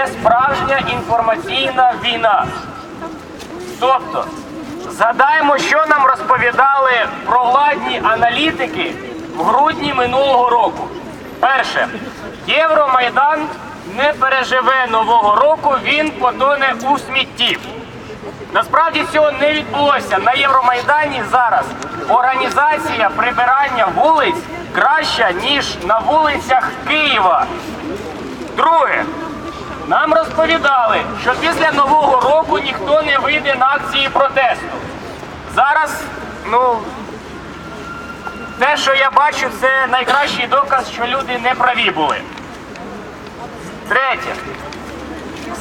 Це справжня інформаційна війна. Тобто, згадаємо, що нам розповідали провладні аналітики в грудні минулого року. Перше, Євромайдан не переживе нового року, він потоне у смітті. Насправді цього не відбулося. На Євромайдані зараз організація прибирання вулиць краща, ніж на вулицях Києва. Друге, розповідали, що після Нового року ніхто не вийде на акції протесту. Зараз, ну, те, що я бачу, це найкращий доказ, що люди не праві були. Третє.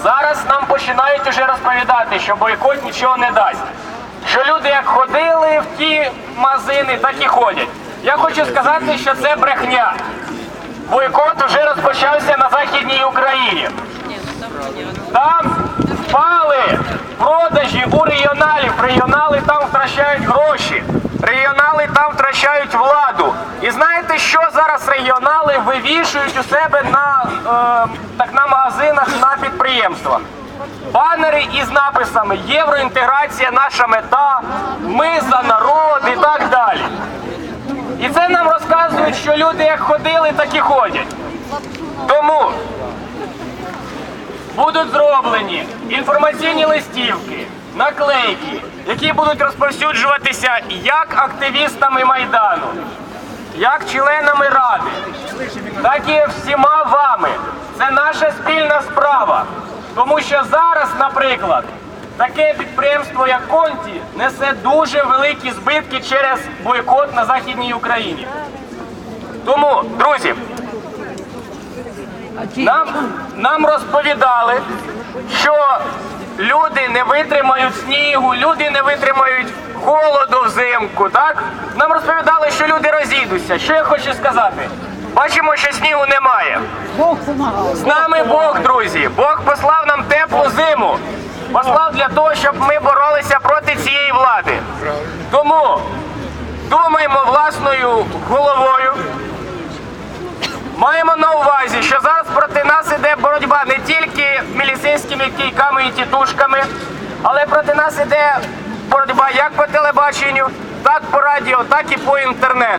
Зараз нам починають уже розповідати, що бойкот нічого не дасть. Що люди як ходили в ті магазини, так і ходять. Я хочу сказати, що це брехня. Бойкот вже розпочався на Західній Україні. Там впали продажі у регіоналів. Регіонали там втрачають гроші. Регіонали там втрачають владу. І знаєте, що зараз регіонали вивішують у себе на, е, так, на магазинах на підприємствах? Банери із написами Євроінтеграція наша мета, ми за народ і так далі. І це нам розказують, що люди як ходили, так і ходять. Тому будуть зроблені інформаційні листівки, наклейки, які будуть розповсюджуватися як активістами Майдану, як членами Ради, так і всіма вами. Це наша спільна справа. Тому що зараз, наприклад, таке підприємство, як Конті, несе дуже великі збитки через бойкот на Західній Україні. Тому, друзі, нам, нам розповідали, що люди не витримають снігу, люди не витримають холоду взимку. Так? Нам розповідали, що люди розійдуться. Що я хочу сказати? Бачимо, що снігу немає. З нами Бог, друзі. Бог послав нам теплу зиму. Послав для того, щоб ми боролися проти цієї влади. Тому думаємо власною головою. Маємо на увазі, що зараз проти нас іде боротьба не тільки міліцейськими кійками і тітушками, але проти нас іде боротьба як по телебаченню, так по радіо, так і по інтернету.